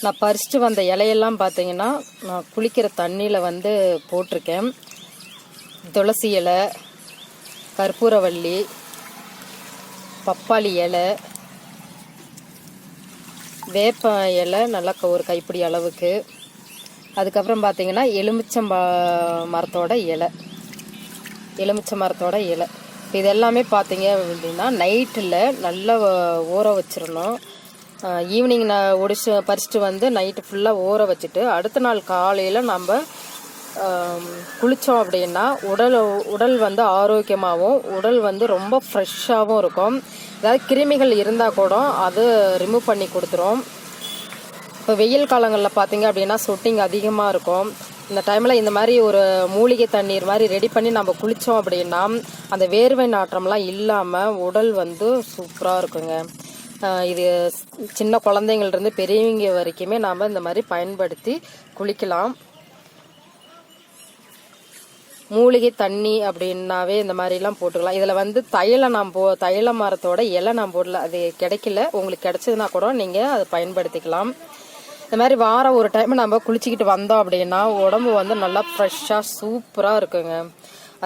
நான் பறிச்சுட்டு வந்த இலையெல்லாம் பார்த்தீங்கன்னா நான் குளிக்கிற தண்ணியில் வந்து போட்டிருக்கேன். துளசி இலை கற்பூரவள்ளி பப்பாளி இலை வேப்ப இலை நல்லா க- ஒரு கைப்பிடி அளவுக்கு. அதுக்கப்புறம் பார்த்தீங்கன்னா எலுமிச்சம்பா மரத்தோட இலை. எலுமிச்ச மரத்தோட இலை. இப்போ இது எல்லாமே பார்த்தீங்க அப்படின்னா நைட்டில் நல்லா ஊற வச்சிடணும் ஈவினிங் நான் ஒடிச்சு பறிச்சுட்டு வந்து நைட்டு ஃபுல்லாக ஊற வச்சுட்டு அடுத்த நாள் காலையில் நம்ம குளித்தோம் அப்படின்னா உடல் உடல் வந்து ஆரோக்கியமாகவும் உடல் வந்து ரொம்ப ஃப்ரெஷ்ஷாகவும் இருக்கும். அதாவது கிருமிகள் இருந்தால் கூட அது ரிமூவ் பண்ணி கொடுத்துரும். இப்போ வெயில் காலங்களில் பார்த்தீங்க அப்படின்னா சொட்டிங் அதிகமாக இருக்கும். இந்த டைமில் இந்த மாதிரி ஒரு மூலிகை தண்ணீர் மாதிரி ரெடி பண்ணி நம்ம குளித்தோம் அப்படின்னா அந்த வேர்வை நாற்றம்லாம் இல்லாமல் உடல் வந்து சூப்பராக இருக்குங்க. இது சின்ன குழந்தைங்கள்லேருந்து பெரியவங்க வரைக்குமே நாம் இந்த மாதிரி பயன்படுத்தி குளிக்கலாம். மூலிகை தண்ணி அப்படின்னாவே இந்த மாதிரிலாம் போட்டுக்கலாம். இதில் வந்து தைலம் நாம் போ தைல மரத்தோட இலை நாம் போடல அது கிடைக்கல. உங்களுக்கு கிடைச்சதுன்னா கூட நீங்கள் அதை பயன்படுத்திக்கலாம். இந்த மாதிரி வாரம் ஒரு டைம் நம்ம குளிச்சுக்கிட்டு வந்தோம் அப்படின்னா உடம்பு வந்து நல்லா ஃப்ரெஷ்ஷாக சூப்பராக இருக்குங்க.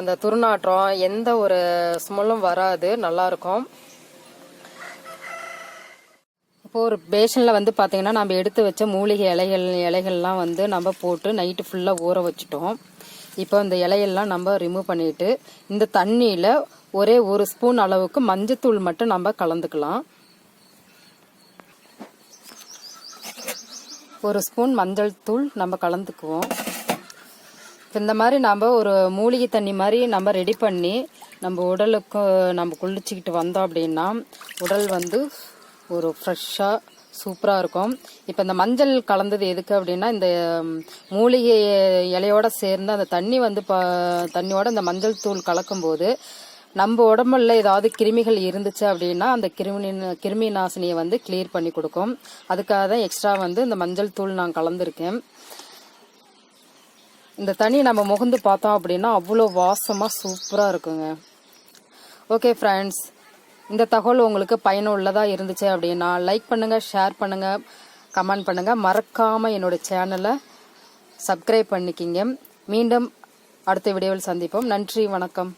அந்த துர்நாற்றம் எந்த ஒரு ஸ்மெல்லும் வராது நல்லாயிருக்கும் இப்போ ஒரு பேஷனில் வந்து பார்த்தீங்கன்னா நம்ம எடுத்து வச்ச மூலிகை இலைகள் இலைகள்லாம் வந்து நம்ம போட்டு நைட்டு ஃபுல்லாக ஊற வச்சுட்டோம். இப்போ இந்த இலையெல்லாம் நம்ம ரிமூவ் பண்ணிட்டு இந்த தண்ணியில் ஒரே ஒரு ஸ்பூன் அளவுக்கு மஞ்சத்தூள் மட்டும் நம்ம கலந்துக்கலாம். ஒரு ஸ்பூன் மஞ்சள் தூள் நம்ம கலந்துக்குவோம். இந்த மாதிரி நம்ம ஒரு மூலிகை தண்ணி மாதிரி நம்ம ரெடி பண்ணி நம்ம உடலுக்கு நம்ம குளிச்சுக்கிட்டு வந்தோம் அப்படின்னா உடல் வந்து ஒரு ஃப்ரெஷ்ஷாக சூப்பராக இருக்கும். இப்போ இந்த மஞ்சள் கலந்தது எதுக்கு அப்படின்னா இந்த மூலிகை இலையோட சேர்ந்து அந்த தண்ணி வந்து ப தண்ணியோட இந்த மஞ்சள் தூள் கலக்கும்போது நம்ம உடம்புல ஏதாவது கிருமிகள் இருந்துச்சு அப்படின்னா அந்த கிருமி கிருமி நாசினியை வந்து கிளியர் பண்ணி கொடுக்கும். அதுக்காக தான் எக்ஸ்ட்ரா வந்து இந்த மஞ்சள் தூள் நான் கலந்துருக்கேன். இந்த தண்ணி நம்ம முகந்து பார்த்தோம் அப்படின்னா அவ்வளோ வாசமாக சூப்பராக இருக்குங்க. ஓகே ஃப்ரெண்ட்ஸ் இந்த தகவல் உங்களுக்கு பயனுள்ளதாக இருந்துச்சு அப்படின்னா லைக் பண்ணுங்கள் ஷேர் பண்ணுங்கள் கமெண்ட் பண்ணுங்கள் மறக்காமல் என்னோட சேனலை சப்ஸ்கிரைப் பண்ணிக்கிங்க. மீண்டும் அடுத்த வீடியோவில் சந்திப்போம். நன்றி வணக்கம்.